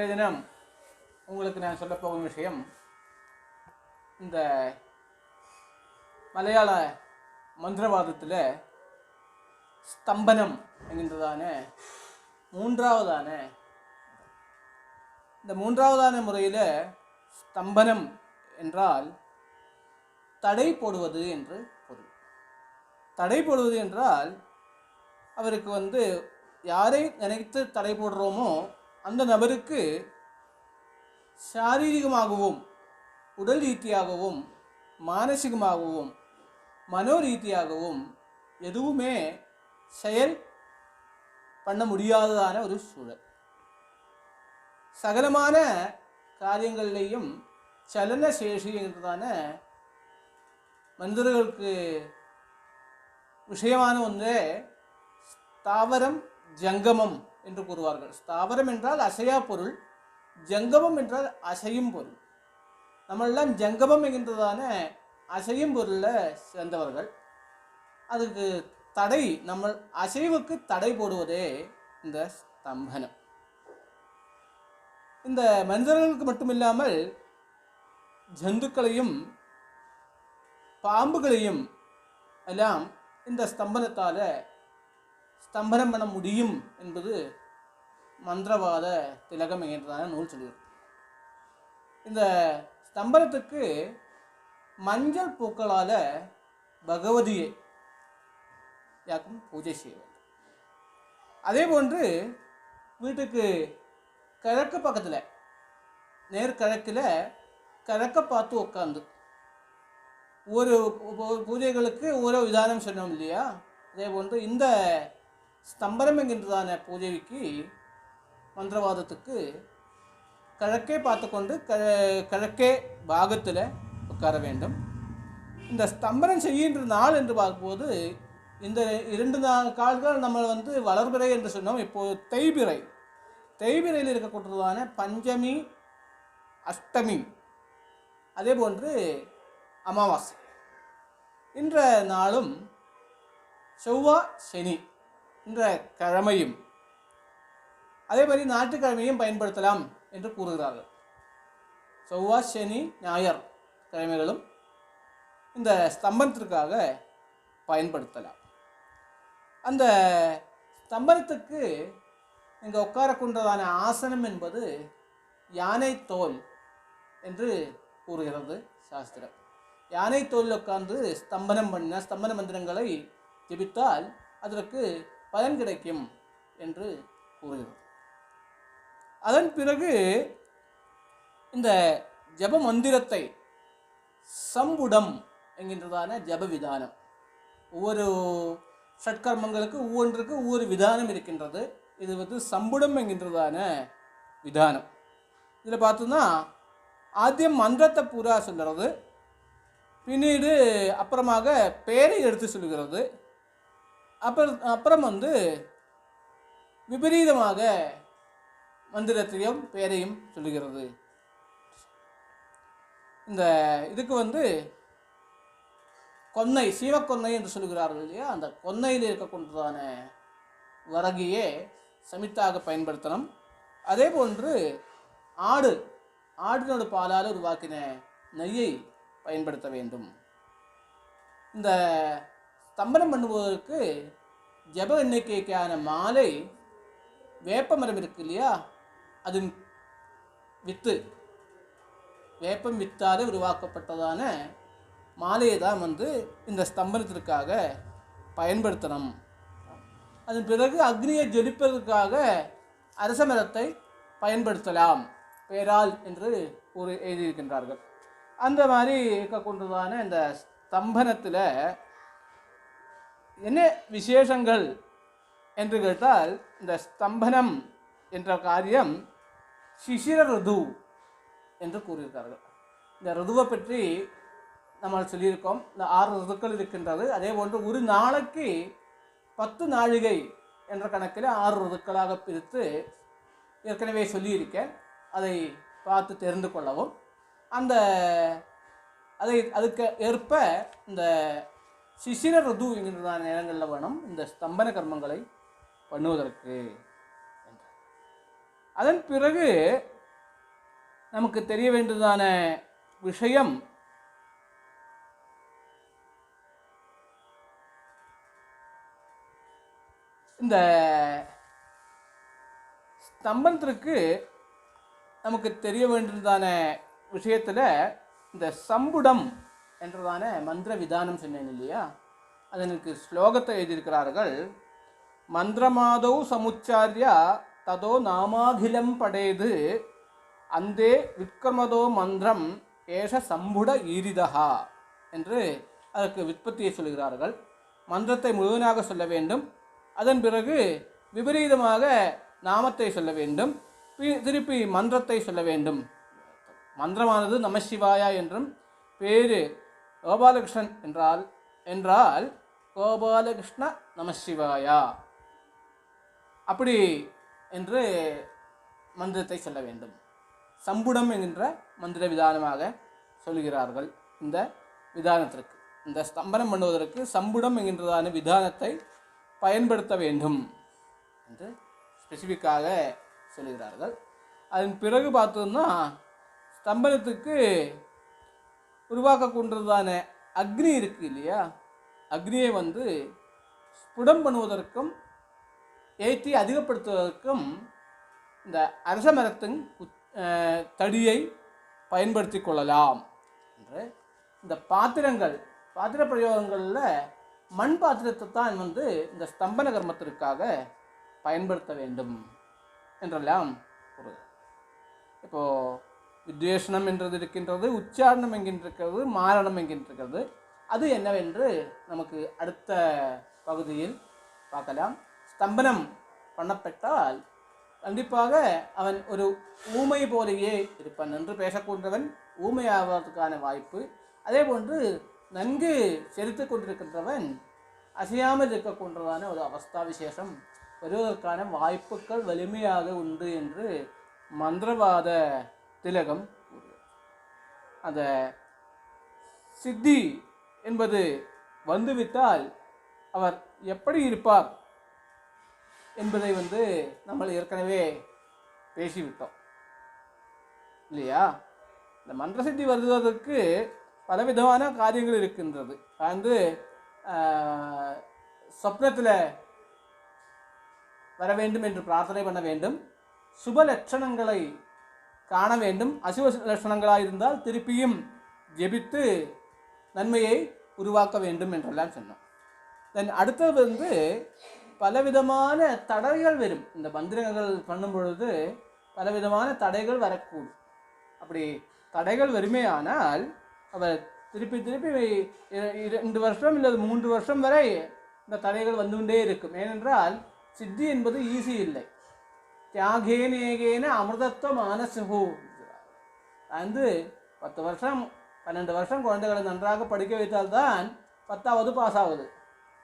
இன்றைய தினம் உங்களுக்கு நான் சொல்லப்போகும் விஷயம் இந்த மலையாள மந்திரவாதத்தில் ஸ்தம்பனம் என்கின்றதான மூன்றாவதான இந்த மூன்றாவதான முறையில் ஸ்தம்பனம் என்றால் தடை போடுவது என்று பொருள். தடை போடுவது என்றால் அவருக்கு வந்து யாரை நினைத்து தடை போடுறோமோ அந்த நபருக்கு சாரீரிகமாகவும் உடல் ரீதியாகவும் மானசிகமாகவும் மனோரீதியாகவும் எதுவுமே செயல் பண்ண முடியாததான ஒரு சூழல். சகலமான காரியங்களிலேயும் சலன சேஷி என்றதான மனிதர்களுக்கு விஷயமான ஒன்று தாவரம் ஜங்கமம். என்று கூறுவார்கள். ஸ்தாவரம் என்றால் அசையா பொருள் ஜங்கமம் என்றால் அசையும் பொருள். நம்மெல்லாம் ஜங்கமம் என்கின்றதான அசையும் பொருளில் சேர்ந்தவர்கள். அதுக்கு தடை நம்ம அசைவுக்கு தடை போடுவதே இந்த ஸ்தம்பனம். இந்த மனிதர்களுக்கு மட்டுமில்லாமல் ஜந்துக்களையும் பாம்புகளையும் எல்லாம் இந்த ஸ்தம்பனத்தால் ஸ்தம்பனம் பண்ண முடியும் என்பது மந்திரவாத திலகம் என்கிறதான நூல் சொல்லியிருக்கு இந்த ஸ்தம்பனத்துக்கு மஞ்சள் பூக்களால் பகவதியை யாக்கும் பூஜை செய்ய வேண்டும். அதே போன்று வீட்டுக்கு கிழக்கு பக்கத்தில் நேர்கிழக்கில் கிழக்க பார்த்து உட்காந்து ஒரு பூஜைகளுக்கு ஒரு விதானம் சொன்னோம் இல்லையா? அதே போன்று இந்த ஸ்தம்பரம் என்கின்றதான பூஜைக்கு மந்திரவாதத்துக்கு கிழக்கே பார்த்துக்கொண்டு க கிழக்கே பாகத்தில் உட்கார வேண்டும். இந்த ஸ்தம்பரம் செய்கின்ற நாள் என்று பார்க்கும்போது இந்த இரண்டு நா கால்கள் நம்ம வந்து வளர்பிறை என்று சொன்னோம். இப்போது தேய்பிறை. தேய்பிறையில் இருக்கக்கூடியதான பஞ்சமி அஷ்டமி அதே போன்று அமாவாசை. இன்ற நாளும் செவ்வாய் சனி. என்ற கிழமையும் அதே மாதிரி ஞாயிற்றுக்கிழமையும் பயன்படுத்தலாம் என்று கூறுகிறார்கள். செவ்வாய் சனி ஞாயர் கிழமைகளும் இந்த ஸ்தம்பனத்திற்காக பயன்படுத்தலாம். அந்த ஸ்தம்பனத்துக்கு இங்கே உட்காரக்கொண்டதான ஆசனம் என்பது யானை தோல் என்று கூறுகிறது சாஸ்திரம். யானை தோலில் உட்கார்ந்து ஸ்தம்பனம் பண்ண ஸ்தம்பன மந்திரங்களை ஜெபித்தால் அதற்கு பலன் கிடைக்கும் என்று கூறுகிறது. அதன் பிறகு இந்த ஜப மந்திரத்தை சம்புடம் என்கின்றதான ஜப விதானம். ஒவ்வொரு ஷட்கர்மங்களுக்கு ஒவ்வொன்றுக்கு ஒவ்வொரு விதானம் இருக்கின்றது. இது வந்து சம்புடம் என்கின்றதான விதானம். இதில் பார்த்தோம்னா ஆத்தியம் மந்திரத்தை பூரா சொல்கிறது பின்னீடு அப்புறமாக பேரை எடுத்து சொல்கிறது அப்புறம் அப்புறம் வந்து விபரீதமாக மந்திரத்தையும் பேரையும் சொல்லுகிறது. இந்த இதுக்கு வந்து கொன்னை சீவக்கொன்னை என்று சொல்கிறார்கள் இல்லையா? அந்த கொன்னையில் இருக்கக்கூடியதான வரகியே சமித்தாக பயன்படுத்தணும். அதே போன்று ஆடு ஆடினோட பாலால் உருவாக்கின நெய்யை பயன்படுத்த வேண்டும். இந்த ஸ்தம்பனம் பண்ணுவதற்கு ஜப எண்ணிக்கைக்கான மாலை வேப்ப மரம் இருக்கு இல்லையா? அது வித்து. வேப்பம் வித்தாலே உருவாக்கப்பட்டதான மாலையை தான் வந்து இந்த ஸ்தம்பனத்திற்காக பயன்படுத்தணும். அதன் பிறகு அக்னியை ஜொலிப்பதற்காக அரச மரத்தை பயன்படுத்தலாம். பேரால் என்று ஒரு எழுதியிருக்கின்றார்கள். அந்த மாதிரி இருக்கக்கூடியதான இந்த ஸ்தம்பனத்தில் என்ன விசேஷங்கள் என்று கேட்டால் இந்த ஸ்தம்பனம் என்ற காரியம் சிசிர ருது என்று கூறியிருக்கார்கள் இந்த ருதுவை பற்றி நம்ம சொல்லியிருக்கோம். இந்த ஆறு ருதுக்கள் இருக்கின்றது. அதே போன்று ஒரு நாளைக்கு பத்து நாழிகை என்ற கணக்கில் ஆறு ருதுக்களாக பிரித்து ஏற்கனவே சொல்லியிருக்கேன். அதை பார்த்து தெரிந்து கொள்ளவும். அந்த அதை அதுக்கு ஏற்ப இந்த சிசிர ருது என்கின்றதான நேரங்களில் வேணும் இந்த ஸ்தம்பன கர்மங்களை பண்ணுவதற்கு அதன் பிறகு நமக்கு தெரிய வேண்டியதான விஷயம் இந்த ஸ்தம்பனத்திற்கு நமக்கு தெரிய வேண்டியதான விஷயத்தில் இந்த சம்புடம் என்றதான மந்திர விதானம் சொன்னேன் இல்லையா? அதனுக்கு ஸ்லோகத்தை எழுதியிருக்கிறார்கள் மந்திரமாதோ சமுச்சாரியா ததோ நாமாகிலம் படேது அந்தே விக்ரமதோ மந்திரம் ஏஷ சம்புட ஈரிதா என்று அதற்கு விற்பத்தியை சொல்கிறார்கள் மந்திரத்தை முழுவனாக சொல்ல வேண்டும். அதன் பிறகு விபரீதமாக நாமத்தை சொல்ல வேண்டும். பி- திருப்பி மந்திரத்தை சொல்ல வேண்டும். மந்திரமானது நமசிவாயா என்றும் பேரு கோபாலகிருஷ்ணன் என்றால் என்றால் கோபாலகிருஷ்ண நமசிவாயா. அப்படி என்று மந்திரத்தை சொல்ல வேண்டும். சம்புடம் என்கின்ற மந்திர விதானமாக சொல்கிறார்கள் இந்த விதானத்திற்கு. இந்த ஸ்தம்பனம் பண்ணுவதற்கு சம்புடம் என்கின்றதான விதானத்தை பயன்படுத்த வேண்டும் என்று ஸ்பெசிஃபிக்காக சொல்கிறார்கள். அதன் பிறகு பார்த்தோம்னா ஸ்தம்பனத்துக்கு உருவாக்கக்கூடியதான அக்னி இருக்குது இல்லையா? அக்னியை வந்து ஸ்புடம் பண்ணுவதற்கும் ஏற்றி அதிகப்படுத்துவதற்கும் இந்த அரச மரத்தின் தடியை பயன்படுத்தி கொள்ளலாம் என்று இந்த பாத்திரங்கள் பாத்திர பிரயோகங்களில் மண் பாத்திரத்தை தான் வந்து இந்த ஸ்தம்பன கர்மத்திற்காக பயன்படுத்த வேண்டும் என்றெல்லாம் கூறுகிறது இப்போது வித்வேஷனம் என்றது இருக்கின்றது உச்சாரணம் என்கின்றிருக்கிறது மாரணம் என்கின்றிருக்கிறது அது என்னவென்று நமக்கு அடுத்த பகுதியில் பார்க்கலாம். ஸ்தம்பனம் பண்ணப்பட்டால் கண்டிப்பாக அவன் ஒரு ஊமை போலேயே இருப்பான். நன்று பேசக்கூடியவன் ஊமையாவதற்கான வாய்ப்பு. அதே போன்று நன்கு செலுத்து கொண்டிருக்கின்றவன் அசையாமல் இருக்கக்கூடியதான ஒரு அவஸ்தா விசேஷம். வருவதற்கான வாய்ப்புகள் வலிமையாக உண்டு என்று மந்திரவாத திலகம் அந்த சித்தி என்பது வந்துவிட்டால் அவர் எப்படி இருப்பார் என்பதை வந்து நம்ம ஏற்கனவே பேசிவிட்டோம். இல்லையா? இந்த மந்திர சித்தி வருவதற்கு பலவிதமான காரியங்கள் இருக்கின்றது. வந்து சொப்னத்தில் வர வேண்டும் என்று பிரார்த்தனை பண்ண வேண்டும். சுப லட்சணங்களை காண வேண்டும். அசுவ லட்சணங்களாக இருந்தால் திருப்பியும் ஜெபித்து நன்மையை உருவாக்க வேண்டும் என்றெல்லாம் சொன்னோம். தென் அடுத்தது வந்து பலவிதமான தடைகள் வரும். இந்த மந்திரங்கள் பண்ணும் பொழுது பலவிதமான தடைகள் வரக்கூடும். அப்படி தடைகள் வருமே ஆனால் அவர் திருப்பி திருப்பி இர- இரண்டு வருஷம் இல்லை மூன்று வருஷம் வரை இந்த தடைகள் வந்து கொண்டே இருக்கும். ஏனென்றால் சித்தி என்பது ஈஸி இல்லை. தியாகேனேகேன அமிர்தத்துவ மானசுகு வந்து பத்து வருஷம் பன்னெண்டு வருஷம் குழந்தைகளை நன்றாக படிக்க வைத்தால்தான் பத்தாவது பாஸ் ஆகுது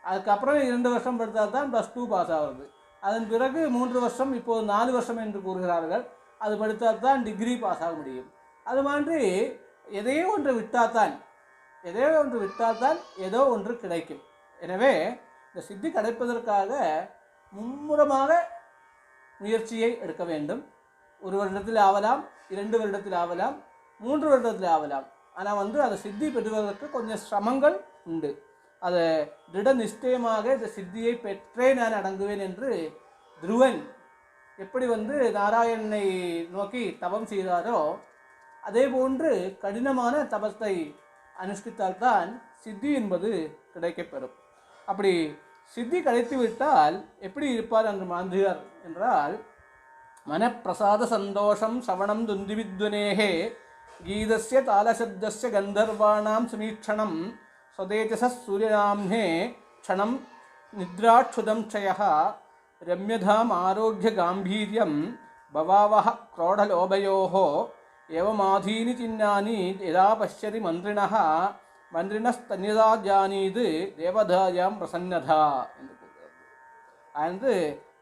அதுக்கப்புறம் இரண்டு வருஷம் படித்தால் தான் ப்ளஸ் டூ பாஸ் ஆகுது அதன் பிறகு மூன்று வருஷம் இப்போது நாலு வருஷம் என்று கூறுகிறார்கள் அது படித்தால் தான் டிகிரி பாஸ் ஆக முடியும் அது மாதிரி எதையோ ஒன்று விட்டால்தான் எதையோ ஒன்று விட்டால்தான் ஏதோ ஒன்று கிடைக்கும் எனவே இந்த சித்தி கிடைப்பதற்காக மும்முரமாக முயற்சியை எடுக்க வேண்டும். ஒரு வருடத்தில் ஆகலாம் இரண்டு வருடத்தில் ஆகலாம் மூன்று வருடத்தில் ஆகலாம் ஆனால் வந்து அதை சித்தி பெறுவதற்கு கொஞ்சம் சிரமங்கள் உண்டு. அதை திட நிச்சயமாக இந்த சித்தியை பெற்றே நான் அடங்குவேன் என்று துருவன் எப்படி வந்து நாராயணனை நோக்கி தவம் செய்தாரோ அதே போன்று கடினமான தபத்தை அனுஷ்டித்தால்தான் சித்தி என்பது கிடைக்கப்பெறும். அப்படி சித்தி கிடைத்து விட்டால் எப்படி இருப்பார் என்று மாந்தியார் என்றால் மனப்பிரசாத சந்தோஷம் சவணம் துந்திவித்வனேகே கீதஸ்ய தாளசப்தஸ்ய கந்தர்வாணாம் சுமீட்சணம் ஸ்வதேஜச சூரியநாம்னே க்ஷணம் நித்ராட்சுதம் க்ஷய ரம்யதாம் ஆரோக்கிய காம்பீரியம் பவாவஹ குரோடலோபயோ ஏவமாதீனி சின்னானி யதா பசியதி மந்திரிண மந்திரிணஸ்தன்யதா ஜானீது தேவதாயாம் பிரசன்னதா என்று கூறுகிறது அண்ட்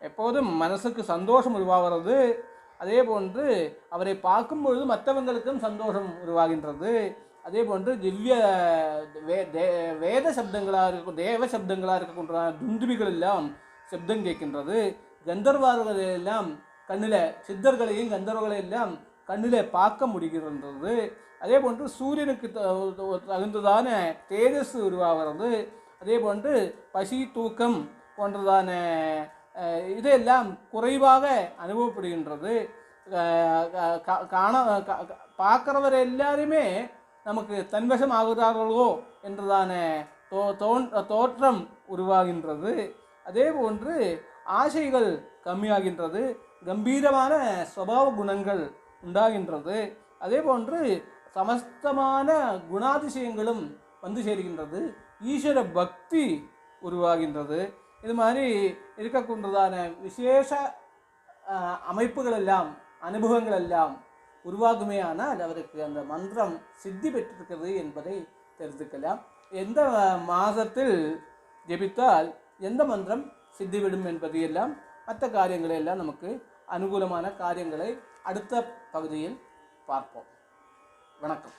எப்போதும் மனசுக்கு சந்தோஷம் உருவாகிறது. அதே போன்று அவரை பார்க்கும் பொழுது மற்றவங்களுக்கும் சந்தோஷம் உருவாகின்றது. அதே போன்று திவ்ய வே தே- வேத சப்தங்களாக இருக்க தேவ சப்தங்களாக இருக்கக்கூடிய துந்துபிகள் எல்லாம் சப்தம் கேட்கின்றது. கந்தர்வார்களை எல்லாம் கண்ணில் சித்தர்களையும் கந்தர்வங்களையும் எல்லாம் கண்ணிலே பார்க்க முடிகின்றது. அதே போன்று சூரியனுக்கு தகுந்ததான தேஜஸ் உருவாகிறது. அதே போன்று பசி தூக்கம் போன்றதான இதெல்லாம் குறைவாக அனுபவப்படுகின்றது. காண கா- எல்லாருமே நமக்கு தன்வசம் ஆகிறார்களோ என்றதான தோ தோன் தோற்றம் உருவாகின்றது. அதே போன்று ஆசைகள் கம்மியாகின்றது. கம்பீரமான சுவாவ குணங்கள் உண்டாகின்றது. அதே போன்று சமஸ்தமான குணாதிசயங்களும் வந்து சேர்கின்றது. ஈஸ்வர பக்தி உருவாகின்றது. இது மாதிரி இருக்கக்கூடியதான விசேஷ அமைப்புகளெல்லாம் அமைப்புகள் எல்லாம் அனுபவங்கள் எல்லாம் உருவாகுமே ஆனால் அவருக்கு அந்த மந்திரம் சித்தி பெற்றிருக்கிறது என்பதை தெரிந்துக்கலாம் எந்த மாதத்தில் ஜெபித்தால் எந்த மந்திரம் சித்திவிடும் என்பது எல்லாம் மற்ற காரியங்களை எல்லாம் நமக்கு அனுகூலமான காரியங்களை அடுத்த பகுதியில் பார்ப்போம். வணக்கம்.